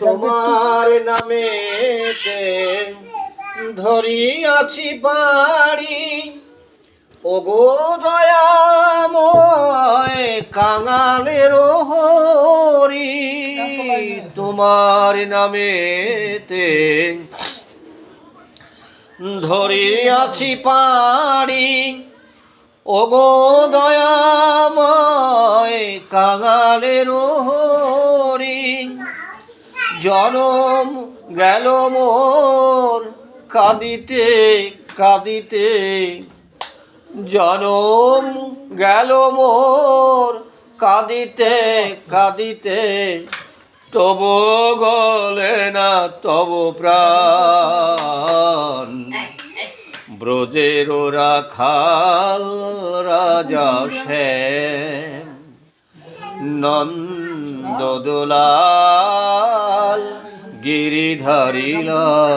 তোমার নামে ধরিয়াছি বাড়ি। ওগো দয়াময় কাঙালের হরি তোমার নামেতে ধরিয়াছি পাড়ি ওগো দয়াময় কাঙালের হরি জনম গেল মোর কাঁদিতে কাঁদিতে। জনম গেল মোর কাঁদিতে কাঁদিতে, তবু গলে না তব প্রাণ। ব্রজের রাখাল রাজা শ্যাম নন্দদোলাল গিরিধারিলাল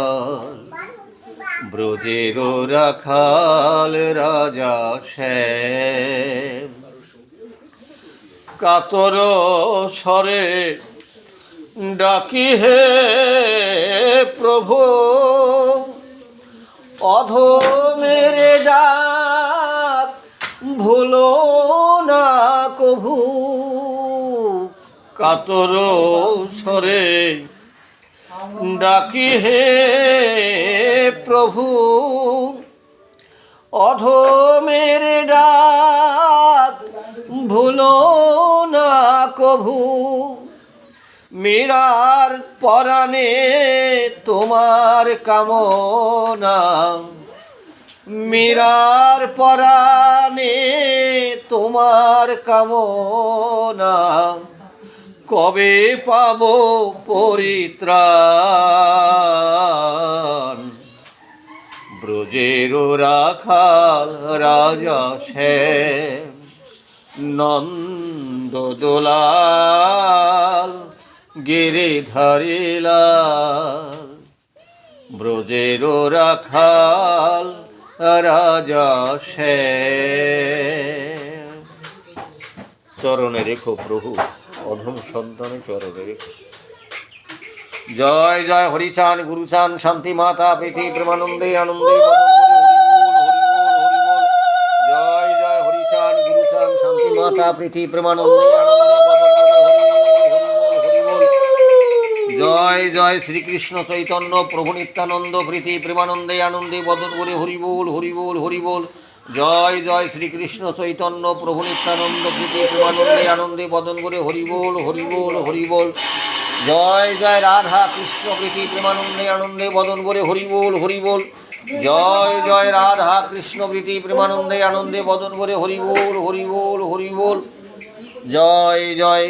ব্রজের রাখাল রাজা শ্যাম কাতর স্বরে ডাকি হে প্রভু। অধ মেরে ডাক, ভুলো না কভু। কাতর সরে ডাকি হে প্রভু। অধ মেরে ডাক, ভুলো না কভু। মীরার পরাণে তোমার কামনা। মীরার পরাণে তোমার কামনা। কবে পাব পরিত্রাণ? ব্রজের রাখাল রাজা সে শ্যাম নন্দদোলাল গিরিধারিলাল ব্রজের রাখাল রাজা শ্যাম চরণে রেখো প্রভু, অধম সন্তানে চরণে রেখো। জয় জয় হরিচান গুরুচান শান্তি মাতা, প্রীতি, প্রেমানন্দে আনন্দে জয় জয় হরিচান গুরুচান শান্তি মাতা, প্রীতি, প্রেমানন্দে আনন্দে জয় জয় শ্রীকৃষ্ণ চৈতন্য, প্রভু নিত্যানন্দ, প্রীতি প্রেমানন্দে আনন্দে বদন করে হরি বল হরি বল জয় জয় শ্রীকৃষ্ণ চৈতন্য, প্রভু নিত্যানন্দ, প্রীতি প্রেমানন্দে আনন্দে বদন করে হরি বল হরি বল হরি জয় জয় রাধা কৃষ্ণ, প্রীতি প্রেমানন্দে আনন্দে বদন করে হরি বল হরি বল জয় জয় রাধা কৃষ্ণ, প্রীতি প্রেমানন্দে আনন্দে বদন করে হরি বল হরি বল হরি বল জয় জয়